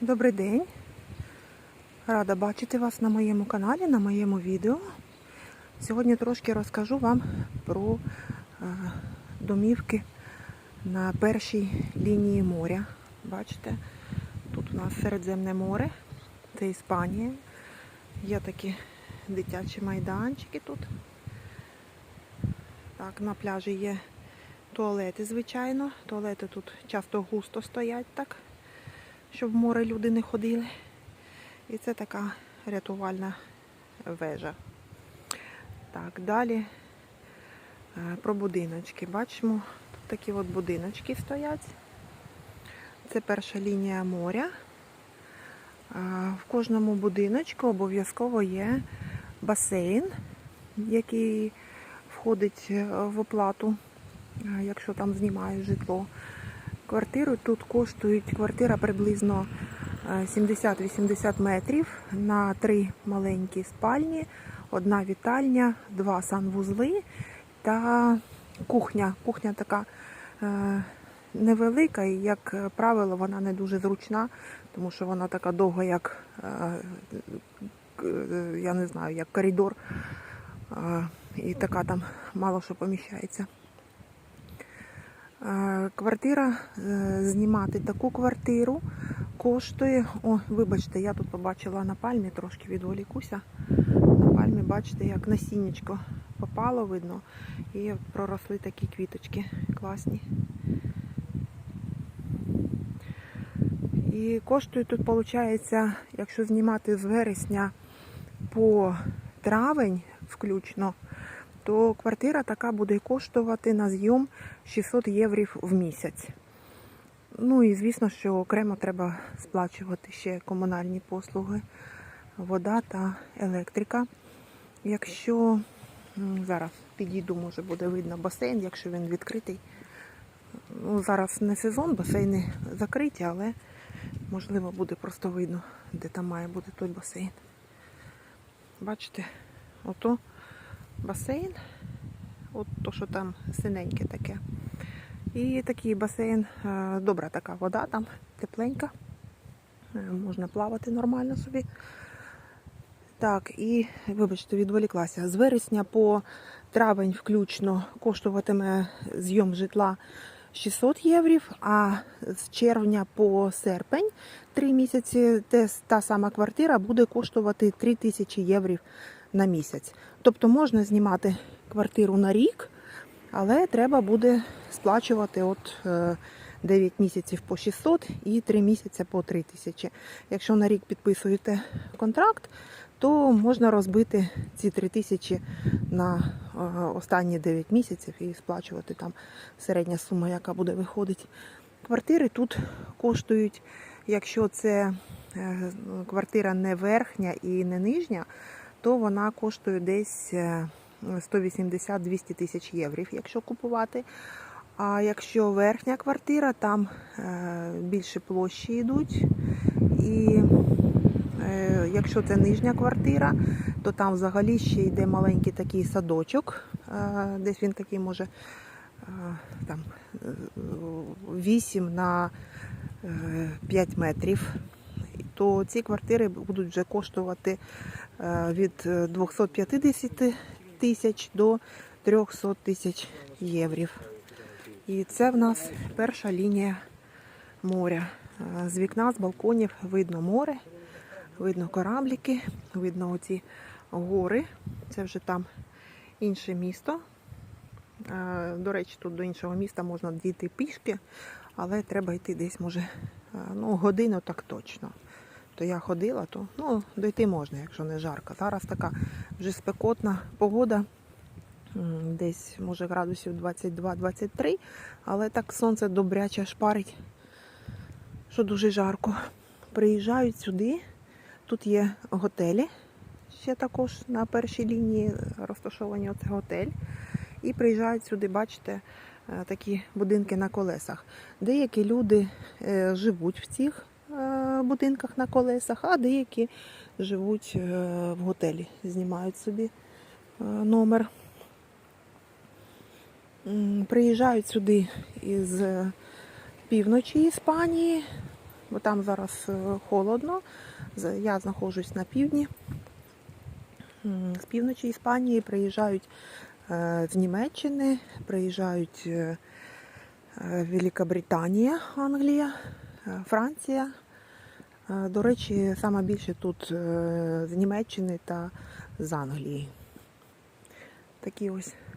Добрий день. Рада бачити вас на моєму каналі, на моєму відео. Сьогодні трошки розкажу вам про е, домівки на першій лінії моря. Бачите, тут у нас Середземне море, це Іспанія. Є такі дитячі майданчики тут. Так, на пляжі є туалети, звичайно. Туалети тут часто густо стоять так щоб в море люди не ходили. І це така рятувальна вежа. Так, далі е, про будиночки. Бачимо, тут такі от будиночки стоять. Це перша лінія моря. В кожному будиночку обов'язково є басейн, який входить е, в оплату, е, якщо там знімають житло. Квартиру тут коштують квартира приблизно е, 70-80 метрів на три маленькі спальні, одна вітальня, два санвузли та кухня. Кухня така е, невелика і, як правило, вона не дуже зручна, тому що вона така довга, як е, я не знаю, як коридор. Е, І така там мало що поміщається. Е, Квартира, е, знімати таку квартиру коштує. О, вибачте, я тут побачила на пальмі, трошки відволікуся. На пальмі, бачите, як насіннячко попало, видно, і проросли такі квіточки класні. І коштує тут, виходить, якщо знімати з вересня по травень включно, то квартира така буде коштувати на зйом 600 євро в місяць. Ну і звісно, що окремо треба сплачувати ще комунальні послуги, вода та електрика. Якщо зараз підійду, може буде видно басейн, якщо він відкритий. Ну, зараз не сезон, басейни закриті, але можливо буде просто видно, де там має бути той басейн. Бачите, ото басейн, от то, що там синеньке таке. І такий басейн, е, добра така вода там, тепленька. Е, Можна плавати нормально собі. Так, і, вибачте, відволіклася. З вересня по травень включно коштуватиме зйом житла 600 євро, а з червня по серпень, 3 місяці, та сама квартира буде коштувати 3000 євро на місяць. Тобто можна знімати квартиру на рік, але треба буде сплачувати от е, 9 місяців по 600 і 3 місяці по 3000. Якщо на рік підписуєте контракт, то можна розбити ці 3000 на е, останні 9 місяців і сплачувати там середня сума, яка буде виходити. Квартири тут коштують, якщо це е, квартира не верхня і не нижня, то вона коштує десь е, 180-200 тисяч євро, якщо купувати. А якщо верхня квартира, там е, більше площі йдуть. І е, якщо це нижня квартира, то там взагалі ще йде маленький такий садочок. Е, десь він такий може е, там, е, 8 на е, 5 метрів. То ці квартири будуть вже коштувати е, від е, 250 тисяч до 300 тисяч євро. І це в нас перша лінія моря. Е, З вікна, з балконів видно море, видно корабліки, видно оці гори. Це вже там інше місто. Е, До речі, тут до іншого міста можна дійти пішки, але треба йти десь, може, е, ну, годину так точно. То я ходила, то ну, дойти можна, якщо не жарко. Зараз така вже спекотна погода. Десь, може, градусів 22-23, але так сонце добряче шпарить, що дуже жарко. Приїжджають сюди. Тут є готелі, ще також на першій лінії розташовані оце готель. І приїжджають сюди, бачите, е, такі будинки на колесах. Деякі люди е, живуть в цих будинках на колесах, а деякі живуть е, в готелі, знімають собі е, номер. Приїжджають сюди із е, півночі Іспанії, бо там зараз холодно. Я знаходжусь на півдні. З півночі Іспанії приїжджають з Німеччини, приїжджають Великобританія, Англія, Франція. До речі, саме більше тут е, з Німеччини та з Англії. Такі ось